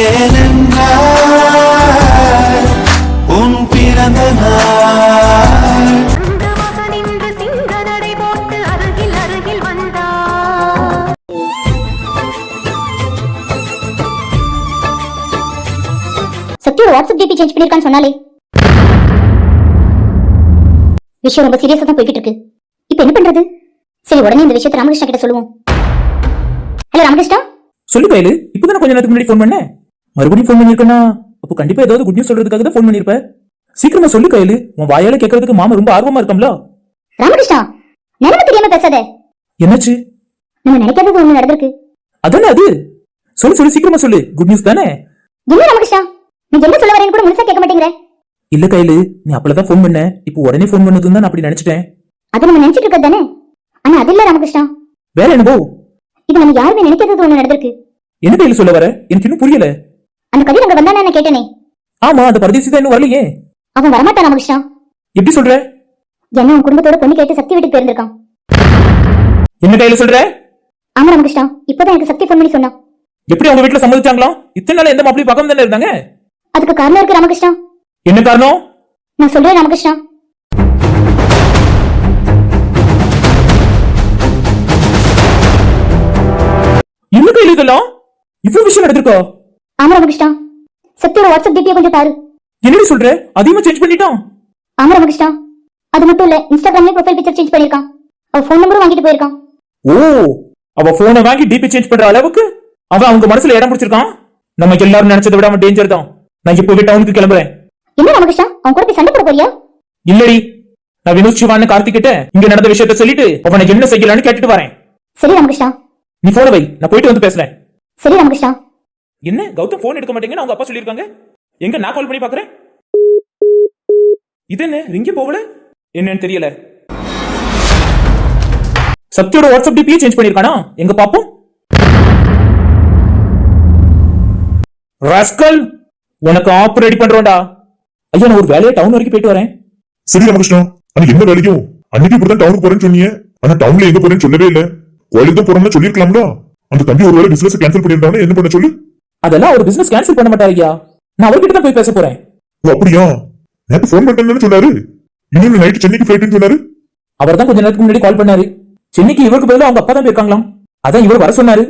ஏனென்றால் உன் பிறந்த நாள். வாட்ஸ்அப் டிபி சேஞ்ச் பண்ணிருக்கான்னு சொன்னாலே. விஷயம் ரொம்ப சீரியஸா தான் போய்கிட்டு இருக்கு. இப்போ என்ன பண்றது? சரி உடனே இந்த விஷயத்தை ராமகிருஷ்ணா கிட்ட சொல்லுவோம். ஹலோ ராமகிருஷ்ணா? சொல்லு கையில. இப்பதானே கொஞ்ச நேரத்துக்கு முன்னாடி ஃபோன் பண்ணேன் மறுபடியும் ஃபோன் பண்ணிருக்கேன்னா அப்போ கண்டிப்பா ஏதாவது குட் நியூஸ் சொல்றதுக்காக தான் ஃபோன் பண்ணிருப்ப சீக்கிரமா சொல்லு கையில. உன் வாயால கேட்கறதுக்கு மாமா ரொம்ப ஆர்வமா இருக்கம்ல. ராமகிருஷ்ணா நினைவு தெரியாம பேசாத. என்னாச்சு? நம்ம நினைக்காதது ஒண்ணு நடந்திருக்கு. அதானே அது? சொல்லு சொல்லு சீக்கிரமா சொல்லு. குட் நியூஸ் தானே? என்ன ராமகிருஷ்ணா? நீ என்ன சொல்ல வரேன்னு கூட முழுசா கேட்க மாட்டேங்கிற. இல்ல கையில. நீ அப்பளதான் ஃபோன் பண்ண. இப்போ உடனே ஃபோன் பண்ணதுன்னு தான் நான் அப்படி நினைச்சிட்டேன். அதை நம்ம நினைச்சிட்டு இருக்கிறது தானே? ஆனா அது இல்ல ராமகிருஷ்ணா. வேற என்னவோ? இது நம்ம யாருமே நினைக்காதது ஒண்ணு நடந்திருக்கு. என்ன கையில சொல்ல வர? எனக்கு இன்னும் புரியல. அந்த கதிர் அங்க வந்தானே கேட்டேனே. ஆமா அந்த பரதேசி தான் இன்னும் வரலையே. அவன் வரமாட்டான் ராமகிருஷ்ணா. எப்படி சொல்ற? என்ன உன் குடும்பத்தோட பொண்ணு கேட்டு சக்தி வீட்டுக்கு போயிருந்திருக்கான். என்ன கையில சொல்ற? ஆமா ராமகிருஷ்ணா இப்பதான் எனக்கு சக்தி ஃபோன் பண்ணி சொன்னான். எப்படி அவங்க வீட்டுல சம்மதிச்சாங்களாம் இத்தனை நாள் எந்த மாப்பிளையும் பார்க்காம தானே இருந்தாங்க? அதுக்கு காரணம் இருக்கு ராமகிருஷ்ணா. என்ன காரணம்? நான் சொல்றேன் ராமகிருஷ்ணா. என்ன கையில இதெல்லாம்? இவ்வளவு விஷயம் நடந்திருக்கா? ஆமா ராமகிருஷ்ணா சக்தியோட வாட்ஸ்அப் டிபியை கொஞ்சம் பாரு. என்னடி சொல்ற? அதிகமா சேஞ்ச் பண்ணிட்டான் ஆமா ராமகிருஷ்ணா அது மட்டும் இல்ல இன்ஸ்டாகிராம்லயே ப்ரொஃபைல் பிக்சர் சேஞ்ச் பண்ணிருக்கான் அவ ஃபோன் நம்பரும் வாங்கிட்டு போயிருக்கான். ஓ அவ போனை வாங்கி டிபி சேஞ்ச் பண்ற அளவுக்கு அவன் அவங்க மனசுல இடம் பிடிச்சிருக்கான்? நம்ம எல்லாரும் நினைச்சதை விட அவன் டேஞ்சர் தான். நான் இப்பவே டவுனுக்கு கிளம்புறேன். என்ன ராமகிருஷ்ணா அவன் கூட போய் சண்டை போட போறியா? இல்லடி நான் வினோத் சிவான்னு கார்த்திகிட்ட இங்க நடந்த விஷயத்த சொல்லிட்டு அவனை என்ன செய்யலாம்னு கேட்டுட்டு வரேன். சரி ராமகிருஷ்ணா நீ போன வை நான் போயிட்டு வந்து பேசுறேன். சரி ராமகிருஷ்ணா என்ன? கௌதம் போன் எடுக்க மாட்டேங்கன்னு அவங்க அப்பா சொல்லியிருக்காங்க? எங்க நான் கால் பண்ணி பாக்குறேன் இது என்ன? ரிங்க போகல? என்னன்னு தெரியல. சத்தியோட வாட்ஸ்அப் டிபியே சேஞ்ச் பண்ணிருக்கானா எங்க பாப்போம்? ராஸ்கல் உனக்கு ஆப் ரெடி பண்றோம்டா. ஐயா நான் ஒரு வேலையை டவுன் வரைக்கும் போயிட்டு வரேன். சரி ராமகிருஷ்ணா. அன்னைக்கு என்ன வேலையும் அன்னைக்கு இப்படிதான் டவுனுக்கு போறேன்னு சொன்னீங்க. ஆனா டவுன்ல எங்க போறேன்னு சொல்லவே இல்ல. கோயிலுக்கு தான் போறோம்னு சொல்லிருக்கலாம்ல அந்த தம்பி ஒருவேளை பிசினஸ் கேன்சல் பண்ணிருந்தானே என்ன பண்ண சொல்லு? அதெல்லாம் ஒரு பிசினஸ் கேன்சல் பண்ண மாட்டாரு ஐயா நான் அவர்கிட்ட தான் போய் பேச போறேன். ஓ அப்படியா? நேத்து போன் பண்ணிட்டேன்னு சொன்னாரு. இன்னும் நைட் சென்னைக்கு ஃபிளைட்னு சொன்னாரு. அவர் தான் கொஞ்ச நேரத்துக்கு முன்னாடி கால் பண்ணாரு. சென்னைக்கு இவருக்கு பதிலா அவங்க அப்பா தான் போயிருக்காங்களாம். அதான் இவர் வர சொன்னாரு.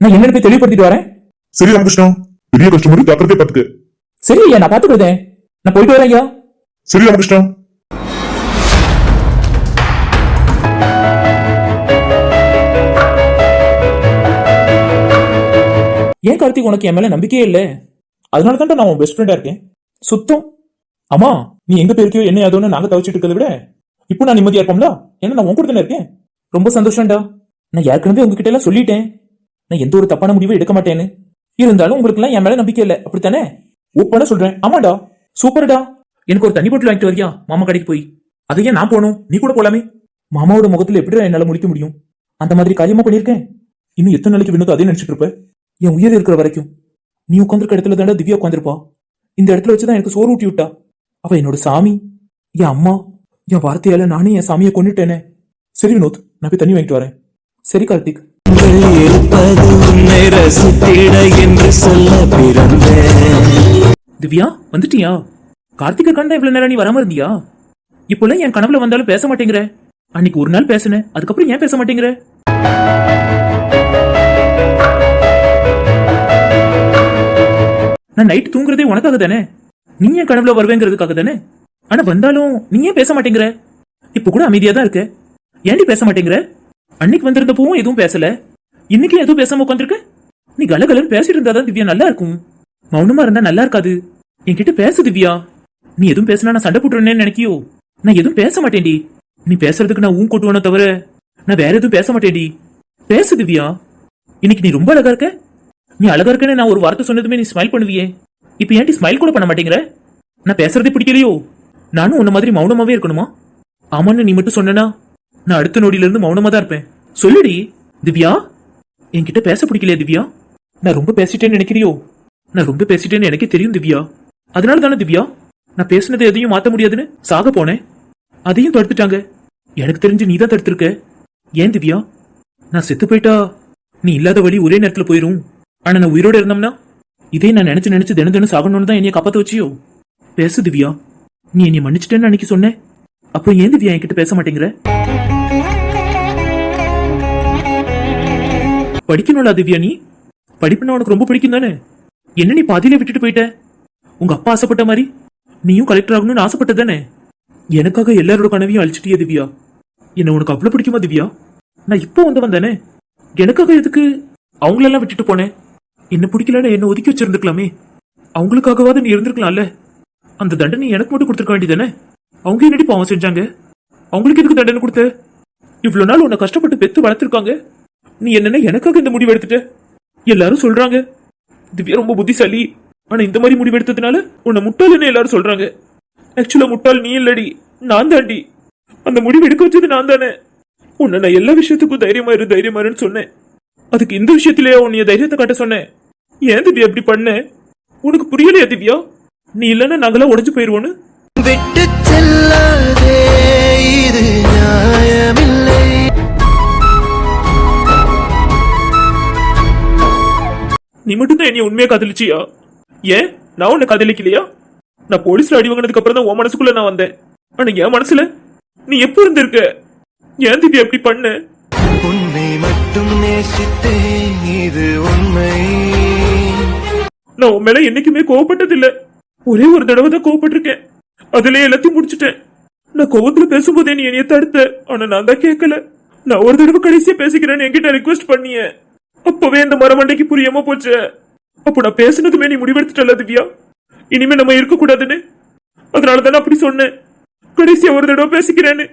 நான் என்னன்னு போய் தெளிவுபடுத்திட்டு வரேன். சரி ராமகிருஷ்ணா. பெரிய கஸ்டமர் ஜாக்கிரதை பாத்துக்க. சரி ஐயா நான் பாத்துக்கிறேன். நான் போயிட்டு வரேன் ஐயா. சரி ராமகிருஷ்ணா. ஏன் கார்த்திக் உனக்கு என் மேல நம்பிக்கையே இல்ல? அதனால தான் நான் உன் பெஸ்ட் ஃப்ரெண்டா இருக்கேன். சுத்தம். அம்மா நீ எங்க போயிருக்கியோ என்ன ஏதோன்னு நாங்க தவிச்சிட்டு இருக்கிறத விட இப்போ நான் நிம்மதியா இருப்போம்ல? ஏன்னா நான் உன் கூட தானே இருக்கேன். ரொம்ப சந்தோஷம்டா. நான் ஏற்கனவே உங்ககிட்ட எல்லாம் சொல்லிட்டேன். நான் எந்த ஒரு தப்பான முடிவும் எடுக்க மாட்டேன்னு. இருந்தாலும் உங்களுக்கு எல்லாம் என் மேல நம்பிக்கை இல்ல. அப்படித்தானே? ஓப்பனா சொல்றேன். ஆமாடா. சூப்பர்டா. எனக்கு ஒரு தண்ணி பாட்டில் வாங்கிட்டு வரியா? மாமா கடைக்கு போய். அதை ஏன் நான் போகணும்? நீ கூட போலாமே. மாமாவோட முகத்துல எப்படி என்னால முடிக்க முடியும்? அந்த மாதிரி காரியமா பண்ணிருக்கேன் இன்னும் எத்தனை நாளைக்கு வினோத் அதே நினைச்சிட்டு இருப்பேன் என் உயிர் இருக்கிற வரைக்கும். நீ உட்காந்துருக்க இடத்துல தாண்டா திவ்யா உட்காந்துருப்பா இந்த இடத்துல வச்சுதான் எனக்கு சோறு ஊட்டி விட்டா. அவ என்னோட சாமி என் அம்மா என் வார்த்தையால நானே என் சாமியை கொண்டுட்டேனே சரி வினோத் நான் போய் தண்ணி வாங்கிட்டு வரேன். சரி கார்த்திக். திவ்யா வந்துட்டியா? கார்த்திகை கண்டா இவ்வளவு நேரம் நீ வராம இருந்தியா? இப்போல்லாம் என் கனவுல வந்தாலும் பேச மாட்டேங்கிற. அன்னைக்கு ஒரு நாள் பேசினேன் அதுக்கப்புறம் ஏன் பேச மாட்டேங்கிற? நான் நைட் தூங்குறதே உனக்காக தானே நீ ஏன் கனவுல வருவேங்கிறதுக்காக தானே ஆனா வந்தாலும் நீ ஏன் பேச மாட்டேங்கிற. இப்ப கூட அமைதியா தான் இருக்க. ஏன்டி பேச மாட்டேங்கிற? அன்னைக்கு வந்திருந்தப்பவும் எதுவும் பேசல. இன்னைக்கு எதுவும் பேசாம உட்காந்துருக்க நீ கலகலன்னு பேசிட்டு இருந்தாதான் திவ்யா நல்லா இருக்கும். மௌனமா இருந்தா நல்லா இருக்காது. என்கிட்ட பேசு திவ்யா. நீ எதுவும் பேசினா நான் சண்டை போட்டுருனேன்னு நினைக்கியோ? நான் எதுவும் பேச மாட்டேன்டி. நீ பேசுறதுக்கு நான் ஊன் கொட்டுவானோ தவிர நான் வேற எதுவும் பேச மாட்டேன்டி. பேசு திவ்யா. இன்னைக்கு நீ ரொம்ப அழகா இருக்க. நீ அழகா இருக்கேன்னு நான் ஒரு வார்த்தை சொன்னதுமே நீ ஸ்மைல் பண்ணுவியே. இப்ப ஏன்டி ஸ்மைல் கூட பண்ண மாட்டேங்கிற? நான் பேசுறதே பிடிக்கலையோ? நானும் உன்ன மாதிரி மௌனமாவே இருக்கணுமா? ஆமான்னு நீ மட்டும் சொன்னனா? நான் அடுத்த நொடியிலிருந்து மௌனமா தான் இருப்பேன். சொல்லுடி திவ்யா? என்கிட்ட பேச பிடிக்கலையா திவ்யா? நான் ரொம்ப பேசிட்டேன்னு நினைக்கிறியோ? நான் ரொம்ப பேசிட்டேன்னு எனக்கே தெரியும் திவ்யா. அதனால தானே திவ்யா? நான் பேசுனதை எதையும் மாத்த முடியாதுன்னு சாக போனேன். அதையும் தடுத்துட்டாங்க. எனக்கு தெரிஞ்சு நீ தான் தடுத்திருக்க. ஏன் திவ்யா? நான் செத்து போயிட்டா? நீ இல்லாத வழி ஒரே நேரத்துல போயிரும். ஆனா நான் உயிரோடு இருந்தோம்னா? இதே நான் நினைச்சு நினைச்சு தினம் தினம் சாகணும்னு தான் என்னைய காப்பாத்த வச்சியோ? பேசு திவ்யா. நீ என்னை மன்னிச்சிட்டேன்னு அன்னைக்கு சொன்னேன். அப்புறம் ஏன் திவ்யா என்கிட்ட பேச மாட்டேங்கிற? படிக்கணும்ல திவ்யா நீ? படிப்புனா உனக்கு ரொம்ப பிடிக்கும் தானே? என்ன நீ பாதியில விட்டுட்டு போயிட்ட? உங்க அப்பா ஆசைப்பட்ட மாதிரி? நீயும் கலெக்டர் ஆகணும்னு ஆசைப்பட்ட தானே? எனக்காக எல்லாரோட கனவையும் அழிச்சிட்டியே திவ்யா. என்ன உனக்கு அவ்வளவு பிடிக்குமா திவ்யா? நான் இப்போ வந்து வந்தானே. எனக்காக எதுக்கு அவங்களெல்லாம் விட்டுட்டு போனேன்? என்ன பிடிக்கலன்னு என்ன ஒதுக்கி வச்சிருந்துக்கலாமே? அவங்களுக்காகவாவது நீ இருந்திருக்கலாம்ல? அந்த தண்டனை எனக்கு மட்டும் கொடுத்துருக்க வேண்டியதானே அவங்க என்னடி பாவம் செஞ்சாங்க? அவங்களுக்கு எதுக்கு தண்டனை கொடுத்த? இவ்வளவு நாள் உன்னை கஷ்டப்பட்டு பெத்து வளர்த்துருக்காங்க. நீ என்னன்னா எனக்காக இந்த முடிவு எடுத்துட்ட? எல்லாரும் சொல்றாங்க. திவ்யா ரொம்ப புத்திசாலி. ஆனா இந்த மாதிரி முடிவு எடுத்ததுனால உன்னை முட்டாள்னு எல்லாரும் சொல்றாங்க. ஆக்சுவலா முட்டாள் நீ இல்லடி. நான் தாண்டி அந்த முடிவு எடுக்க வச்சது நான் தானே. உன்னை நான் எல்லா விஷயத்துக்கும் தைரியமா இரு தைரியமா இருன்னு சொன்னேன். அதுக்கு இந்த விஷயத்திலேயே உன்னைய தைரியத்தை காட்ட சொன்னேன். ஏன் திவ்யா இப்படி பண்ண? உனக்கு புரியலையா திவ்யா? நீ இல்லைன்னா நாங்களாம் உடைஞ்சு போயிருவோன்னு? விட்டு செல்லாதே இது நியாயமில்லை. நீ மட்டும் தான் என்னைய உண்மையா காதலிச்சியா? ஏன்? நான் உன்னை காதலிக்கலையா? நான் போலீஸ்ல அடி வாங்கினதுக்கு அப்புறம் தான் உன் மனசுக்குள்ள நான் வந்தேன். ஆனா என் மனசுல நீ எப்ப இருந்திருக்க? ஏன் திவ்யா இப்படி பண்ண? உன்னை மட்டும் நேசித்தேன் இது உண்மை. நான் உன் மேல என்னைக்குமே கோவப்பட்டதில்ல. ஒரே ஒரு தடவை தான் கோவப்பட்டிருக்கேன். அதுலயே எல்லாத்தையும் முடிச்சிட்டேன். நான் கோவத்துல பேசும்போதே நீ என்னைய தடுத்த. ஆனா நான் தான் கேட்கல. நான் ஒரு தடவை கடைசியா பேசிக்கிறேன்னு என்கிட்ட ரிக்வெஸ்ட் பண்ணிய. அப்பவே இந்த மரமண்டைக்கு புரியாம போச்சு. அப்போ நான் பேசினதுமே நீ முடிவெடுத்துட்டல திவ்யா? இனிமே நம்ம இருக்க கூடாதுன்னு அதனால தானே அப்படி சொன்னேன். கடைசியா ஒரு தடவை பேசிக்கிறேன்னு.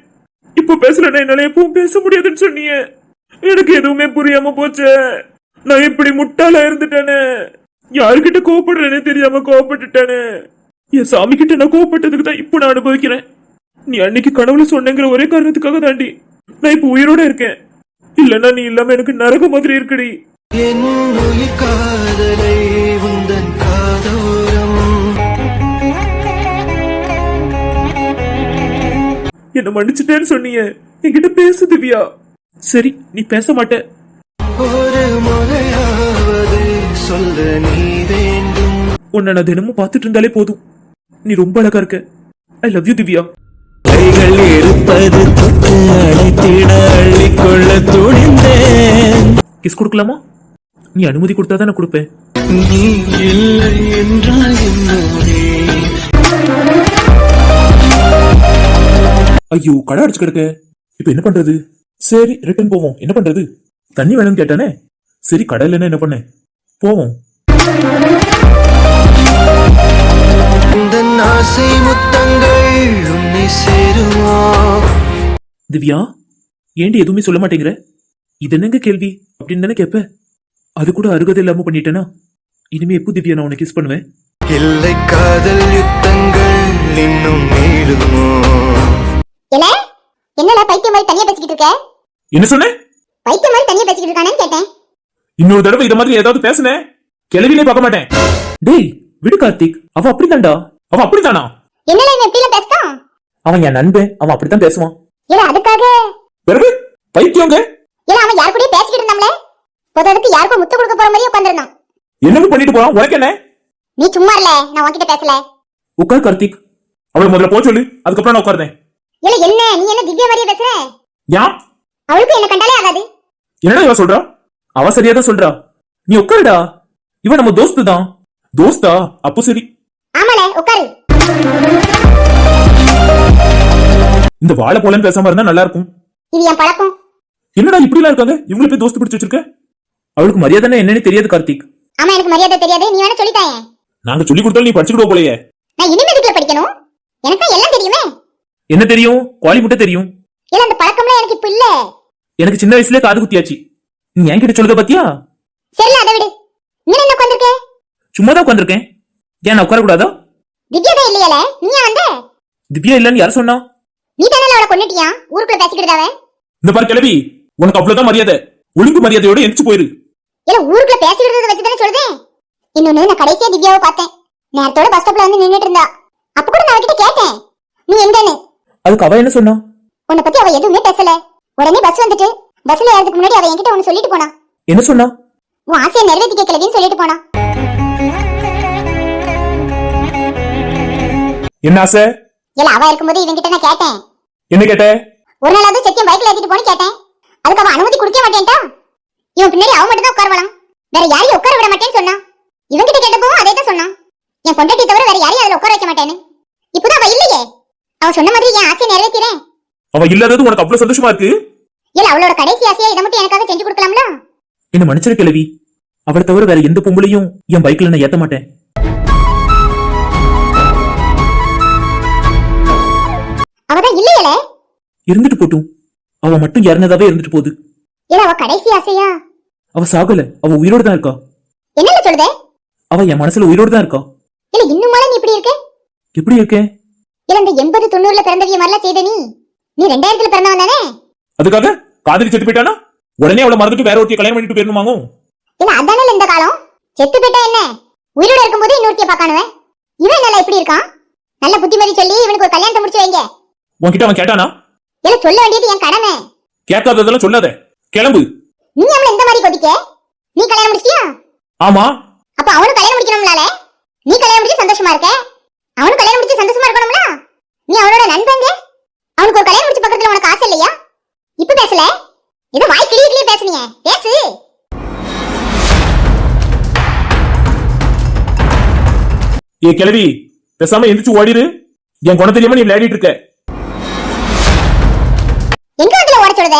இப்போ பேசலன்னா என்னால எப்பவும் பேச முடியாதுன்னு சொன்னீங்க எனக்கு எதுவுமே புரியாம போச்சு. நான் இப்படி முட்டாளா இருந்துட்டேனே. யாருக்கிட்ட கோவப்படுறேனே தெரியாம கோவப்பட்டுட்டேனே. என் சாமி கிட்ட நான் கோவப்பட்டதுக்கு தான் இப்போ நான் அனுபவிக்கிறேன். நீ அன்னைக்கு கனவுல சொன்னேங்கிற ஒரே காரணத்துக்காக தாண்டி நான் இப்போ உயிரோட இருக்கேன். இல்லைன்னா நீ இல்லாம எனக்கு நரக மாதிரி இருக்குடி. என் காதலை உந்தன் காதோரம். என்ன மன்னிச்சிட்டேன்னு சொன்னீங்க என்கிட்ட பேசு திவ்யா. சரி நீ பேச மாட்ட. ஒரு முறையாவது சொல்ல நீ வேண்டும். உன்னை நான் தினமும் பார்த்துட்டு இருந்தாலே போதும். நீ ரொம்ப அழகா இருக்க. I love you Divya. கைகள் இருப்பது தொட்டு அழைத்திட அள்ளிக்கொள்ள துணிந்தேன். கிஸ் கொடுக்கலாமா? நீ அனுமதி கொடுத்தா தான் நான் கொடுப்பேன். நீ இல்லை என்றால் என்னோடே ஐயோ கடை அடிச்சு கிடக்க. இப்ப என்ன பண்றது? சரி ரிட்டர்ன் போவோம். என்ன பண்றது? தண்ணி வேணும்னு கேட்டானே. சரி கடை இல்லைன்னா என்ன பண்ண போவோம். திவ்யா ஏண்டி எதுவுமே சொல்ல மாட்டேங்கிற? இது என்னங்க கேள்வி? அப்படின்னு தானே கேப்ப. அது கூட அருகதை இல்லாம பண்ணிட்டேனா? இனிமே எப்போ திவ்யா நான் உனக்கு கிஸ் பண்ணுவேன்? இல்லை காதல் யுத்தங்கள் இன்னும் நீளுமோ? என்ன பைத்தியம் மாதிரி தனியா பேசிக்கிட்டு இருக்க? என்ன சொன்ன? பைத்தியம் மாதிரி தனியா பேசிக்கிட்டு இருக்கானேன்னு கேட்டேன். இன்னொரு தடவை இத மாதிரி ஏதாவது பேசுனேன் கிளவிலே பார்க்க மாட்டேன். டேய் விடு கார்த்திக். அவ அப்படித்தான்டா அவ அப்படித்தானா? என்னடா இவன் எப்படி எல்லாம் பேசுறான் அவன் என் நண்பன். அவன் அப்படித்தான் பேசுவான். இல்ல அதுக்காக? பிறகு? பைத்தியங்க. இல்ல அவன் யார் கூடயும் பேசிக்கிட்டு இருந்தாம்ல போது அதுக்கு யாருக்கும் முத்து கொடுக்க போற மாதிரி உட்காந்துருந்தான் என்னன்னு பண்ணிட்டு போறான்? உனக்கு என்ன? நீ சும்மா இல்ல நான் உன்கிட்ட பேசல. உட்கார் கார்த்திக். அவளை முதல்ல போக சொல்லு. அதுக்கப்புறம் நான் உட்கார்ந்தேன் இல்ல என்ன? நீ என்ன திவ்யா மாதிரியே பேசுற? ஏன் அவளுக்கும் என்ன கண்டாலே ஆகாது. என்னடா இவ சொல்றா? அவ சரியா தான் சொல்றா. நீ உட்காருடா. இவன் நம்ம தோஸ்து தான். தோஸ்தா? அப்போ சரி. ஆமால உட்காரு. இந்த வாழை போலன்னு பேசாம இருந்தா நல்லா இருக்கும் இது என் பழக்கம். என்னடா இப்படி எல்லாம் இருக்காங்க? இவங்களை போய் தோஸ்து பிடிச்சு வச்சிருக்க? அவளுக்கு மரியாதை என்னன்னு தெரியாது கார்த்திக். ஆமா எனக்கு மரியாதை தெரியாது. நீ வேணா சொல்லித்தாயே நாங்க சொல்லி கொடுத்தாலும் நீ படிச்சுக்கிடுவ போலயே. நான் இனிமே எதுக்குல படிக்கணும். எனக்கு எல்லாம் தெரியுமே. என்ன தெரியும்? குவாலி முட்டை தெரியும். இல்ல அந்த எனக்கு இப்ப இல்ல? எனக்கு சின்ன வயசுலயே காது குத்தியாச்சு. நீ என்கிட்ட சொல்லுத பாத்தியா? சரில அதை விடு. நீ என்ன உட்காந்துருக்க சும்மா தான் உட்காந்துருக்கேன் ஏன் நான் உட்கார கூடாதா திவ்யா தான் இல்லையல? நீ ஏன் வந்த? திவ்யா இல்லன்னு யார் சொன்னா? நீ தானே அவளை கொண்டுட்டியா ஊருக்குள்ள பேசிக்கிட்டு அவன் இந்த பாரு கிளவி உனக்கு அவ்வளவுதான் மரியாதை. ஒழுங்கு மரியாதையோட எந்திரிச்சு போயிரு. இல்ல ஊருக்குள்ள பேசிக்கிட்டு வச்சு தானே சொல்றேன் இன்னொன்னு நான் கடைசியா திவ்யாவை பார்த்தேன். நேரத்தோட பஸ் ஸ்டாப்ல வந்து நின்னுட்டு இருந்தா. அப்ப கூட நான் அவகிட்ட கேட்டேன். நீ எங்கன்னு? அதுக்கு அவ என்ன சொன்னா? உன்னை பத்தி அவ எதுவுமே பேசல. உடனே பஸ் வந்துட்டு. பஸ்ல ஏறதுக்கு முன்னாடி அவ என்கிட்ட ஒன்னு சொல்லிட்டு போனா. என்ன சொன்னா? உன் ஆசையை நிறைவேற்றி கேட்கலன்னு சொல்லிட்டு போனா. என்ன ஆசை? இல்ல அவ இருக்கும்போது இவன்கிட்ட நான் கேட்டேன். என்ன கேட்ட? ஒரு நாளாவது சத்தியம் பைக்ல ஏத்திட்டு போன்னு கேட்டேன். அதுக்கு அவன் அனுமதி கொடுக்க மாட்டேன்ட்டா. இவன் பின்னாடி அவன் மட்டும் தான் உட்காரலாம் வேற யாரையும் உட்கார விட மாட்டேன்னு சொன்னான். இவன்கிட்ட கேட்டப்பவும் அதே தான் சொன்னான். என் பொண்டாட்டி தவிர வேற யாரையும் அதுல உட்கார வைக்க மாட்டேன்னு. இப்போதான் அவ இல்லையே. அவன் சொன்ன மாதிரி என் ஆசையை நிறைவேற்றிறேன் அவ இல்லாதது உனக்கு அவ்வளவு சந்தோஷமா இருக்கு? இல்ல அவளோட கடைசி ஆசையா இதை மட்டும் எனக்காக செஞ்சு கொடுக்கலாம்ல? என்ன மன்னிச்சிரு கிழவி. அவளை தவிர வேற எந்த பொம்பளையும் என் பைக்ல நான் ஏத்த மாட்டேன். அவதான் இல்லையல? இருந்துட்டு போட்டும். அவ மட்டும் இறந்ததாவே இருந்துட்டு போகுது. இல்ல அவ கடைசி ஆசையா? அவ சாகல. அவ உயிரோட தான் இருக்கா? என்னல சொல்லுதே? அவ என் மனசுல உயிரோட தான் இருக்கா? இல்ல இன்னும் நீ இப்படி இருக்க? எப்படி இருக்கேன்? இல்ல இந்த எண்பது தொண்ணூறுல பிறந்தவிய மாதிரிலாம் செய்த நீ? நீ ரெண்டாயிரத்துல பிறந்தவன் தானே? அதுக்காக காதலி செத்து போயிட்டானா? உடனே அவளை மறந்துட்டு வேற ஒருத்தைய கல்யாணம் பண்ணிட்டு போயிருமாங்க இல்ல அதானே இந்த காலம்? செத்து போயிட்டா என்ன? உயிரோட இருக்கும்போது இன்னொருத்திய பாக்கானுவன் இவன் என்னல இப்படி இருக்கான்? நல்ல புத்திமதி சொல்லி இவனுக்கு ஒரு கல்யாணத்தை முடிச்சு வைங்க. உன்கிட்ட அவன் கேட்டானா? இல்ல சொல்ல வேண்டியது என் கடமை. கேட்காததெல்லாம் சொல்லாத. கிளம்பு. நீ அவள இந்த மாதிரி கொதிக்க? நீ கல்யாணம் முடிச்சியா ஆமா. அப்ப அவனும் கல்யாணம் முடிக்கணும்லால? நீ கல்யாணம் முடிச்சு சந்தோஷமா இருக்க? அவனும் கல்யாணம் முடிச்சு சந்தோஷமா இருக்கணும்ல? நீ அவனோட நண்பங்க? அவனுக்கு ஒரு கல்யாணம் முடிச்சு பக்கத்துல உனக்கு ஆசை இல்லையா? இப்ப பேசல? ஏதோ வாய் கிளிய கிளிய பேசுனீங்க பேசு. ஏ கிளவி பேசாம எந்திரிச்சு ஓடிரு. என் குணம் தெரியாம நீ விளையாடிட்டு இருக்க. எங்க வந்து ஓட சொல்லுத?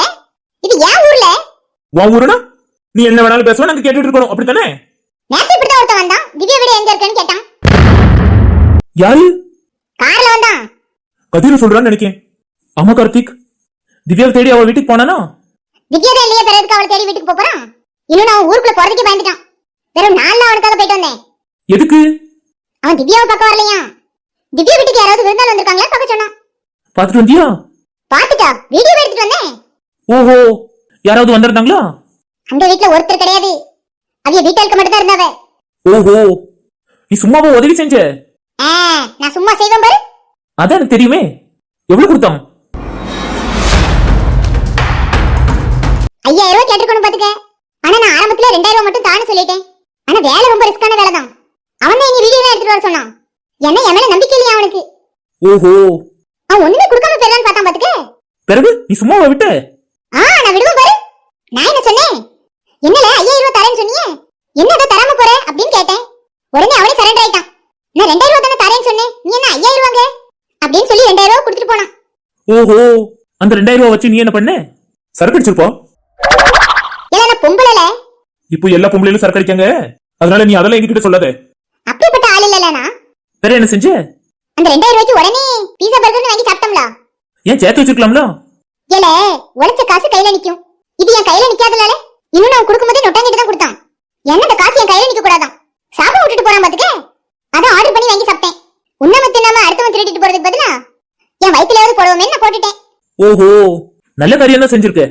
இது ஏன் ஊர்ல? உன் ஊருனா? நீ என்ன வேணாலும் பேசுவ நாங்க கேட்டுட்டு இருக்கணும். அப்படித்தானே? நேத்து இப்படிதான் ஒருத்தன் வந்தான். திவ்யா வீடு எங்க இருக்குன்னு கேட்டான். யாரு? கார்ல வந்தான். கதிர சொல்றான்னு நினைக்கேன். ஆமா கார்த்திக். திவ்யாவை தேடி அவ வீட்டுக்கு போனானா? திவ்யா தான் இல்லையே பிறகு அவளை தேடி வீட்டுக்கு போறான்? இன்னும் நான் ஊருக்குள்ள போறதுக்கே பயந்துட்டான். வெறும் நாலு நாள் அவனுக்காக போயிட்டு வந்தேன். எதுக்கு? அவன் திவ்யாவை பார்க்க வரலையா? திவ்யா வீட்டுக்கு யாராவது விருந்தாள் வந்திருக்காங்களா? பார்க்க சொன்னான். பாத்துட்டு வந்தியா? பாத்துட்டா வீடியோ எடுத்துட்டு வந்தேன். ஓஹோ யாராவது வந்திருந்தாங்களா? அந்த வீட்ல ஒருத்தர் கிடையாது. அவிய வீட்டாளுக்கு மட்டும் தான் இருந்தாவ. ஓஹோ நீ சும்மாவா உதவி செஞ்ச? ஆ, நான் சும்மா செய்வேன் பாரு. அதான் எனக்கு தெரியுமே. எவ்வளவு கொடுத்தான்? ஐயாயிரம் ரூபாய் கேட்டிருக்கணும் பாத்துக்க. ஆனா நான் ஆரம்பத்துல ரெண்டாயிரம் ரூபாய் மட்டும் தானு சொல்லிட்டேன். ஆனா வேலை ரொம்ப ரிஸ்கான வேலை தான். அவன் தான் வீடியோ எடுத்துட்டு வர சொன்னான். என்ன என் மேல நம்பிக்கை இல்லையா அவனுக்கு? ஓஹோ. அவன் ஒண்ணுமே கொடுக்காம போயிடலான்னு பார்த்தான் பாத்துக்க. பிறகு நீ சும்மாவா விட்ட? ஆ நான் விடுவேன் பாரு. நான் என்ன சொன்னேன்? என்னல ஐயாயிரம் ரூபாய் தரேன்னு சொன்னியே? என்ன அதை தராம போற அப்படின்னு கேட்டேன். உடனே அவனே சரண்டர் ஆயிட்டான். நான் ரெண்டாயிரம் ரூபாய் தானே தரேன்னு சொன்னேன். நீ என்ன ஐயாயிரம் ரூபாங்க? அப்படின்னு சொல்லி ரெண்டாயிரம் ரூபாய் கொடுத்துட்டு போனான். ஓஹோ. அந்த ரெண்டாயிரம் ரூபாய் வச்சு நீ என்ன பண்ண? சரக்கு அடிச்சிருப்பா இல்ல நான் பொம்பளைல இப்போ எல்லா பொம்பளைகளும் சரக்கு அடிக்காங்க அதனால நீ அதெல்லாம் எங்ககிட்ட சொல்லாத. அப்படிப்பட்ட ஆள் இல்லல நான் வேற என்ன செஞ்ச? அந்த ரெண்டாயிரம் ரூபாய்க்கு உடனே பீஸா பர்கர்னு வாங்கி சாப்பிட்டோம்ல. ஏன் சேர்த்து வச்சிருக்கலாம்ல? ஏல உழைச்ச காசு கையில நிக்கும். இது என் கையில நிக்காதனால இன்னும் நான் கொடுக்கும்போதே நொட்டாங்கிட்டு தான் கொடுத்தான். என்ன இந்த காசு என் கையில நிக்க கூடாதான். சாப்பிட விட்டுட்டு போறான் பாத்துக்க. அதான் ஆர்டர் பண்ணி வாங்கி சாப்பிட்டேன். உன்னம தின்னாம அடுத்தவன் திருடிட்டு போறதுக்கு பதிலா என் வயிற்றுலயாவது போடுவோமே நான் போட்டுட்டேன். ஓஹோ நல்ல காரியம் தான் செஞ்சிருக்க.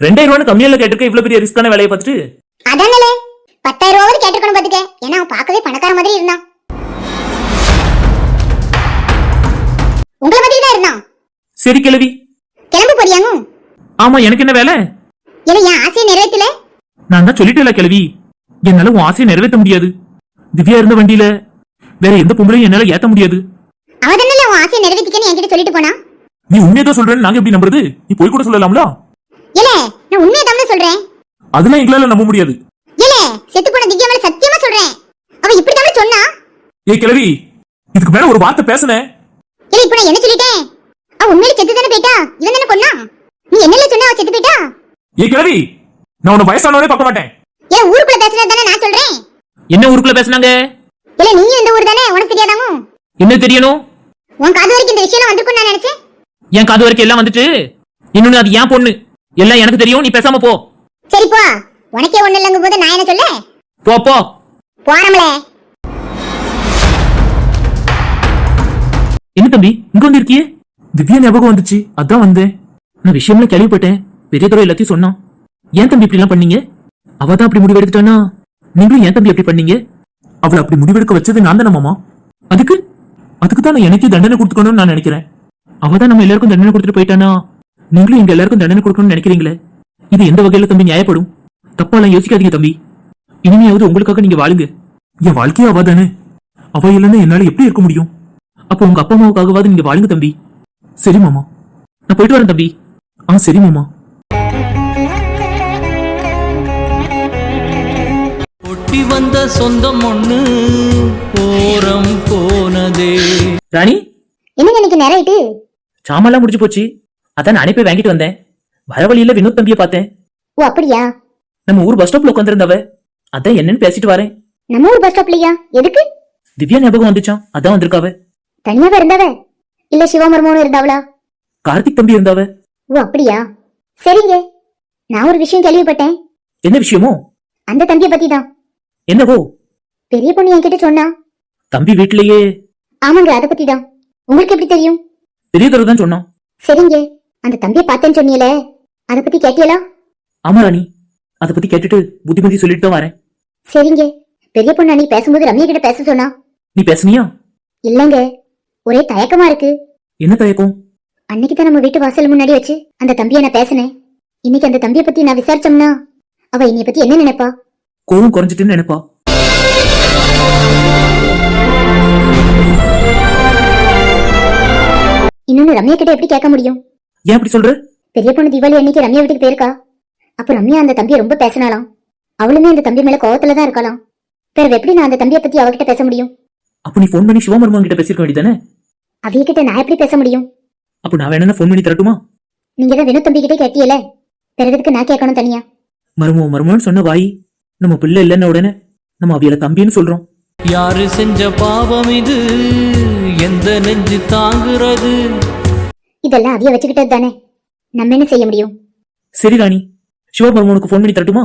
ரெண்டாயிரம் ரூபாய் கம்மியால கேட்டிருக்க இவ்வளவு பெரிய ரிஸ்கான வேலையை பார்த்துட்டு? அதானே? பத்தாயிரம் ரூபாவது கேட்டிருக்கணும் பாத்துக்க. ஏன்னா அவன் பார்க்கவே பணக்கார மாதிரி இருந்தான். உங்களை மாதிரி தான் இருந்தான். சரி கிழவி. கிளம்பு போறியாங்க ஆமா எனக்கு என்ன வேலை? ஏன்னா என் ஆசையை நிறைவேற்றல நான் தான் சொல்லிட்டேல கிழவி. என்னால உன் ஆசையை நிறைவேற்ற முடியாது. திவ்யா இருந்த வண்டியில வேற எந்த பொம்பளையும் என்னால ஏத்த முடியாது. அவ தானே உன் ஆசையை நிறைவேற்றிக்கன்னு என்கிட்ட சொல்லிட்டு போனா? நீ உண்மையை தான் சொல்றேன்னு நாங்க எப்படி நம்புறது? நீ போய் கூட சொல்லலாம்ல? இல்ல நான் உண்மையை தான் சொல்றேன். அதெல்லாம் எங்களால நம்ப முடியாது. இல்ல செத்து போன திவ்யா மேல சத்தியமா சொல்றேன். அவ இப்படி தான் சொன்னா? ஏய் கிழவி இதுக்கு மேல ஒரு வார்த்தை பேசுனேன் இல்ல இப்ப நான் என்ன சொல்லிட்டேன்? அவ உண்மையில செத்து தானே போயிட்டா? இவன் தானே கொன்னா நீ என்னல சொன்ன அவ செத்து போயிட்டா? ஏய் கிழவி நான் உன்னை வயசானவனே பார்க்க மாட்டேன். இல்ல ஊருக்குள்ள பேசுறது தானே நான் சொல்றேன்? என்ன ஊருக்குள்ள பேசுனாங்க? இல்ல நீயும் இந்த ஊர் தானே? உனக்கு தெரியாதாமோ? என்ன தெரியணும்? உன் காது வரைக்கும் இந்த விஷயம் வந்திருக்கும் நான் நினைச்சேன். என் காது வரைக்கும் எல்லாம் வந்துட்டு? இன்னொன்னு அது ஏன் பொண்ணு. எல்லாம் எனக்கு தெரியும் நீ பேசாம போ. சரி போ. உனக்கே ஒண்ணு இல்லங்கும் போது நான் என்ன சொல்ல? போ போ. போறோம்ல என்ன தம்பி இங்க வந்திருக்கியே? திவ்யா ஞாபகம் வந்துச்சு. அதான் வந்தேன். நான் விஷயம்லாம் கேள்விப்பட்டேன். பெரிய துறை எல்லாத்தையும் சொன்னான். ஏன் தம்பி இப்படி எல்லாம் பண்ணீங்க? அவ தான் அப்படி முடிவெடுத்துட்டானா நீங்களும் ஏன் தம்பி அப்படி பண்ணீங்க? அவளை அப்படி முடிவெடுக்க வச்சது நான் தானே மாமா? அதுக்கு? அதுக்கு தான் நான் எனக்கு தண்டனை கொடுத்துக்கணும்னு நான் நினைக்கிறேன். அவ தான் நம்ம எல்லாருக்கும் தண்டனை கொடுத்துட்டு போயிட்டானா? நீங்களும் எங்க எல்லாருக்கும் தண்டனை கொடுக்கணும்னு நினைக்கிறீங்களே? இது எந்த வகையில தம்பி நியாயப்படும்? தப்பாலாம் யோசிக்காதீங்க தம்பி. இனிமையாவது உங்களுக்காக நீங்க வாழுங்க. என் வாழ்க்கையே அவ தானே? அவ இல்லைன்னா என்னால எப்படி இருக்க முடியும்? அப்போ உங்க அப்பா அம்மாவுக்காகவாது நீங்க வாழுங்க தம்பி. சரி மாமா. நான் போயிட்டு வரேன் தம்பி. ஆ சரி மாமா. ஒட்டி வந்த சொந்தம் ஒண்ணு ஓரம் போனதே. ராணி? என்னங்க இன்னைக்கு நேரம் ஆயிட்டு சாமான்லாம் முடிஞ்சு போச்சு. அதான் நானே போய் வாங்கிட்டு வந்தேன். வர வழியில வினோத் தம்பியை பார்த்தேன். ஓ அப்படியா? நம்ம ஊர் பஸ் ஸ்டாப்ல உட்காந்துருந்தவ அதான் என்னன்னு பேசிட்டு வரேன். நம்ம ஊர் பஸ் ஸ்டாப்லயா எதுக்கு? திவ்யா ஞாபகம் வந்துச்சான் அதான் வந்திருக்காவ. தனியாவா இருந்தவ? இல்ல சிவமர்மோனும் இருந்தாவளா? கார்த்திக் தம்பி இருந்தாவ. ஓ அப்படியா? சரிங்க. நான் ஒரு விஷயம் கேள்விப்பட்டேன். என்ன விஷயமோ? அந்த தம்பியை பத்தி தான் என்னவோ? பெரிய பொண்ணு என்கிட்ட சொன்னா. தம்பி வீட்டிலேயே ஆமாங்க அதை பத்தி தான் உங்களுக்கு எப்படி தெரியும்? பெரிய தான் சொன்னான். சரிங்க. அந்த தம்பியை பார்த்தேன்னு சொன்னீங்களே அதை பத்தி கேட்டியலா ஆமா ராணி அதை பத்தி கேட்டுட்டு புத்திமதி சொல்லிட்டு தான் வரேன். சரிங்க. பெரிய பொண்ணு அன்னைக்கு பேசும்போது ரம்யா கிட்ட பேச சொன்னா. நீ பேசுனியா? இல்லங்க. ஒரே தயக்கமா இருக்கு. என்ன தயக்கம்? அன்னைக்கு தான் நம்ம வீட்டு வாசல் முன்னாடி வச்சு அந்த தம்பியை நான் பேசினேன். இன்னைக்கு அந்த தம்பியை பத்தி நான் விசாரிச்சோம்னா அவ என்னைய பத்தி என்ன நினைப்பா? கோவம் குறைஞ்சிட்டுன்னு நினைப்பா. இன்னொன்னு ரம்யா கிட்ட எப்படி கேட்க முடியும்? ஏன் அப்படி சொல்ற? பெரிய பொண்ணு தீபாவளி அன்னைக்கு ரம்யா வீட்டுக்கு போயிருக்கா. அப்ப ரம்யா அந்த தம்பியை ரொம்ப பேசினாலாம் அவளுமே அந்த தம்பி மேல கோவத்துல தான் இருக்கலாம் பிறகு எப்படி நான் அந்த தம்பியை பத்தி அவகிட்ட பேச முடியும்? அப்ப நீ ஃபோன் பண்ணி சிவமர்மன் கிட்ட பேசிருக்க வேண்டியதானே அவிய கிட்ட நான் எப்படி பேச முடியும்? அப்ப நான் வேணா ஃபோன் பண்ணி தரட்டுமா? நீங்க தான் வினோத் தம்பி கிட்டே கேட்டியல பிறகுக்கு நான் கேட்கணும் தனியா? மருமோ மருமோன்னு சொன்ன வாய் நம்ம பிள்ளை இல்லைன்ன உடனே நம்ம அவியல தம்பின்னு சொல்றோம். யாரு செஞ்ச பாவம் இது? எந்த நெஞ்சு தாங்குறது? இதெல்லாம் அவிய வச்சுக்கிட்டது தானே. நம்ம என்ன செய்ய முடியும்? சரி ராணி சிவமர்மனுக்கு ஃபோன் பண்ணி தரட்டுமா?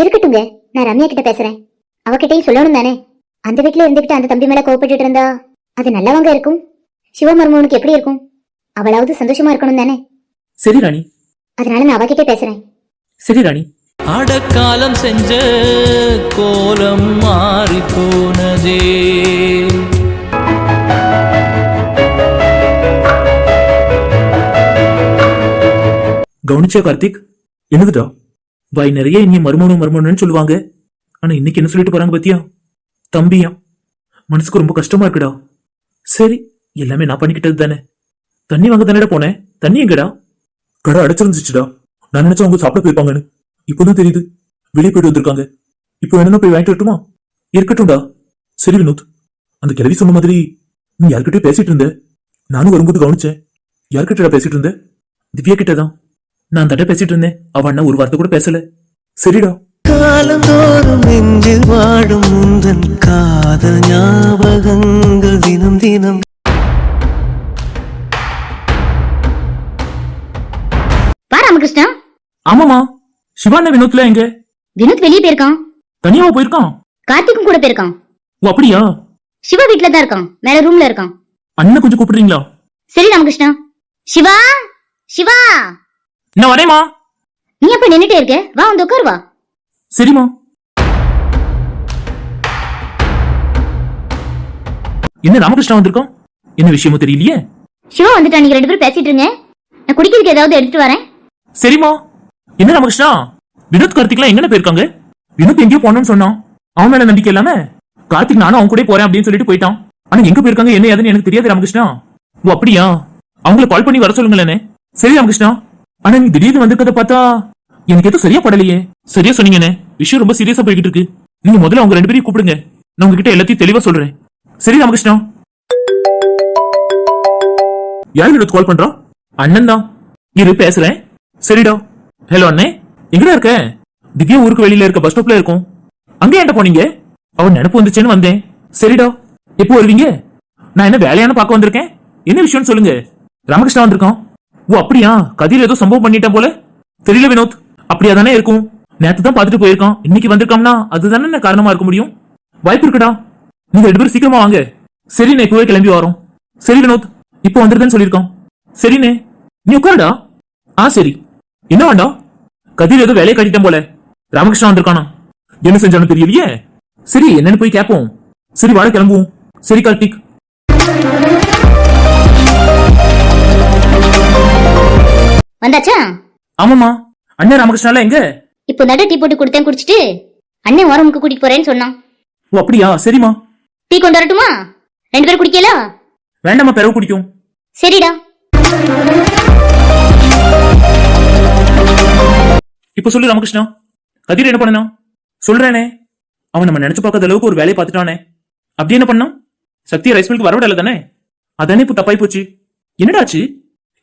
இருக்கட்டுங்க நான் ரம்யா கிட்ட பேசுறேன். அவகிட்டயும் சொல்லணும் தானே. அந்த வீட்டுல இருந்துகிட்டு அந்த தம்பி மேல கோவப்பட்டுட்டு இருந்தா அது நல்லவங்க இருக்கும். சிவமர்மவனுக்கு எப்படி இருக்கும்? அவளாவது சந்தோஷமா இருக்கணும் தானே. சரி ராணி. அதனால நான் அவகிட்ட பேசுறேன். சரி ராணி. அடக்காலம் செஞ்ச கோலம் மாறி போனதே கவனிச்சா கார்த்திக். என்னதுடா? வாய் நிறைய இனி மருமனும் மருமனுன்னு சொல்லுவாங்க. ஆனா இன்னைக்கு என்ன சொல்லிட்டு போறாங்க பத்தியா? தம்பியா? மனசுக்கு ரொம்ப கஷ்டமா இருக்குடா. சரி எல்லாமே நான் பண்ணிக்கிட்டது தானே. தண்ணி வாங்க தானடா போனேன். தண்ணி எங்கடா? கடை அடைச்சிருந்துச்சுடா. நான் நினைச்சா அவங்க சாப்பிட போயிருப்பாங்கன்னு. இப்போதான் தெரியுது. வெளியே போயிட்டு வந்திருக்காங்க. இப்போ வேணும்னா போய் வாங்கிட்டு வரட்டுமா? இருக்கட்டும்டா. சரி வினோத். அந்த கிழவி சொன்ன மாதிரி நீ யார்கிட்டயும் பேசிட்டு இருந்த. நானும் வரும்போது கவனிச்சேன். யார்கிட்டடா பேசிட்டு இருந்த? திவ்யா கிட்டதான். நான் தட்ட பேசிட்டு இருந்தேன். அவ அண்ணா ஒரு வார்த்தை கூட பேசல. சரிடா. காலந்தோறும் நெஞ்சில் வாடும் முந்தன் காதல் ஞாபகங்கள் தினம் தினம். வா ராமகிருஷ்ணா. ஆமாமா சிவாண்ணா வினோத்ல எங்க? வினோத் வெளியே போயிருக்கான். தனியாவா போயிருக்கான்? கார்த்திக்கும் கூட போயிருக்கான். ஓ அப்படியா? சிவா வீட்ல தான் இருக்கான். மேல ரூம்ல இருக்கான். அண்ணனை கொஞ்சம் கூப்பிடுறீங்களா? சரி ராமகிருஷ்ணா. சிவா! சிவா! நான் வரேமா நீ அப்ப நின்னுட்டே இருக்க? வா வந்து உட்காரு வா. சரிம்மா. என்ன ராமகிருஷ்ணா வந்திருக்கோம்? என்ன விஷயமோ தெரியலையே? சிவா வந்துட்டா நீங்க ரெண்டு பேரும் பேசிட்டு இருங்க. நான் குடிக்கிறதுக்கு ஏதாவது எடுத்துட்டு வரேன். சரிம்மா. என்ன ராமகிருஷ்ணா? வினோத் கார்த்திக்லாம் எங்கன போயிருக்காங்க? வினோத் எங்கேயோ போனோம்னு சொன்னான். அவன் மேல நம்பிக்கை இல்லாம? கார்த்திக் நானும் அவன் கூட போறேன் அப்படின்னு சொல்லிட்டு போயிட்டான். ஆனா எங்க போயிருக்காங்க என்ன ஏதுன்னு எனக்கு தெரியாது ராமகிருஷ்ணா. ஓ அப்படியா? அவங்கள கால் பண்ணி வர சொல்லுங்களேனே. சரி ராமகிருஷ்ணா. ஆனா நீ திடீர்னு வந்திருக்கத பார்த்தா எனக்கு எதுவும் சரியா படலையே. சரியா சொன்னீங்கண்ணே. விஷயம் ரொம்ப சீரியஸா போய்கிட்டு இருக்கு. நீங்க முதல்ல அவங்க ரெண்டு பேரையும் கூப்பிடுங்க. நான் உங்ககிட்ட எல்லாத்தையும் தெளிவா சொல்றேன். சரி ராமகிருஷ்ணா. யார் கால் பண்றா? அண்ணன் தான். இரு பேசுறேன். சரிடா. ஹலோ அண்ணே. எங்கடா இருக்க? திவ்யா ஊருக்கு வெளியில இருக்க பஸ் ஸ்டாப்ல இருக்கும். அங்கே என்ன போனீங்க? அவன் நினப்பு வந்துச்சேன்னு வந்தேன். சரிடா. எப்போ வருவீங்க? நான் என்ன வேலையான பார்க்க வந்திருக்கேன்? என்ன விஷயம்னு சொல்லுங்க. ராமகிருஷ்ணா வந்திருக்கான். ஓ அப்படியா? கதிர் ஏதோ சம்பவம் பண்ணிட்டேன் போல? தெரியல வினோத். அப்படியா தானே இருக்கும்? நேத்து தான் பார்த்துட்டு போயிருக்கான். இன்னைக்கு வந்திருக்கான்னா அதுதானே என்ன காரணமா இருக்க முடியும்? வாய்ப்பு இருக்குடா. நீங்க ரெண்டு பேரும் சீக்கிரமா வாங்க. சரிண்ணே இப்பவே கிளம்பி வரோம். சரி வினோத். இப்போ வந்துருதுன்னு சொல்லியிருக்கான். சரிண்ணே நீ உட்காருடா. ஆ சரி. என்ன வேண்டா? கதிர் ஏதோ வேலையை கட்டிட்டேன் போல. ராமகிருஷ்ணா வந்திருக்கானா? என்ன செஞ்சானு தெரியலையே. சரி என்னன்னு போய் கேட்போம் சரி வாழ கிளம்புவோம். சரி கார்த்திக். வந்தாச்சா? ஆமாமா அண்ணன் ராமகிருஷ்ணால எங்க? இப்போ நடு டீ போட்டு கொடுத்தேன் குடிச்சிட்டு அண்ணன் ஓரமுக்கு கூட்டிட்டு போறேன்னு சொன்னான். ஓ அப்படியா? சரிம்மா. டீ கொண்டு வரட்டுமா? ரெண்டு பேரும் குடிக்கல? வேண்டாம்மா பிறகு குடிக்கும். சரிடா. இப்ப சொல்லு ராமகிருஷ்ணா. கதிர் என்ன பண்ணனா? சொல்றேனே. அவன் நம்ம நினைச்சு பார்க்காத அளவுக்கு ஒரு வேலையை பார்த்துட்டானே. அப்படி என்ன பண்ணான்? சக்தியை ரைஸ் மில்க்கு வரவிடல தானே? அதானே இப்ப தப்பாய் போச்சு. என்னடாச்சு?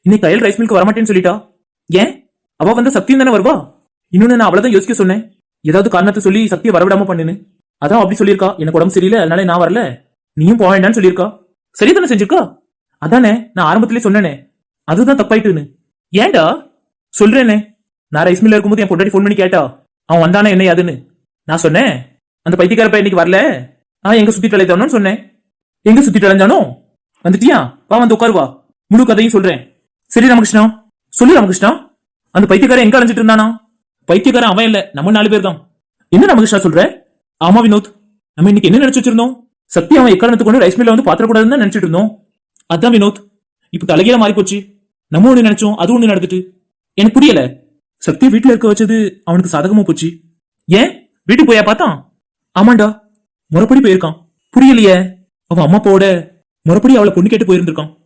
இன்னைக்கு கையில் ரைஸ் மில்க்கு வரமாட்டேன்னு சொல்லிட்டா? ஏன்? அவ வந்த சக்தியும் தானே வருவா? இன்னொன்னு நான் அவ்வளவுதான் யோசிக்க சொன்னேன். ஏதாவது காரணத்தை சொல்லி சக்தியை வரவிடாம பண்ணுன்னு. அதான் அப்படி சொல்லியிருக்கா. எனக்கு உடம்பு சரியில்லை அதனால நான் வரல. நீயும் போக வேண்டாம்னு சொல்லியிருக்கா. சரி தானே செஞ்சிருக்கா? அதானே நான் ஆரம்பத்திலே சொன்னேனே. அதுதான் தப்பாயிட்டுன்னு. ஏன்டா? சொல்றேனே. நான் ரைஸ் மில்ல இருக்கும்போது என் பொண்டாடி ஃபோன் பண்ணி கேட்டா அவன் வந்தானே என்ன யாதுன்னு நான் சொன்னேன் அந்த பைத்தியக்காரப்ப இன்னைக்கு வரல? நான் எங்க சுத்தி தொலைத்தவனு சொன்னேன். எங்க சுத்தி தொலைஞ்சானோ வந்துட்டியா? வா வந்து உட்காரு வா. முழு கதையும் சொல்றேன். சரி ராமகிருஷ்ணா சொல்லு ராமகிருஷ்ணா. அந்த பைத்தியக்காரன் எங்க அலைஞ்சிட்டு இருந்தானா? பைத்தியக்காரன் அவன் இல்ல நம்ம நாலு பேர் தான் என்ன ராமகிருஷ்ணா சொல்ற? ஆமா வினோத். நம்ம இன்னைக்கு என்ன நினைச்சு வச்சிருந்தோம்? சக்தி அவன் எக்காரணத்து கொண்டு ரைஸ் மில்ல வந்து பாத்திரக்கூடாதுன்னு தான் நினைச்சிட்டு இருந்தோம். அதான் வினோத். இப்ப தலைகீழ மாறி போச்சு நம்ம ஒண்ணு நினைச்சோம் அது ஒண்ணு நடந்துட்டு. எனக்கு புரியல. சக்தியை வீட்டுல இருக்க வச்சது அவனுக்கு சாதகமா போச்சு. ஏன்? வீட்டுக்கு போயா பார்த்தான் ஆமாண்டா. முறப்படி போயிருக்கான். புரியலையே. அவன் அம்மா அப்பாவோட முறப்படி அவளை பொண்ணு கேட்டு போயிருந்திருக்கான்.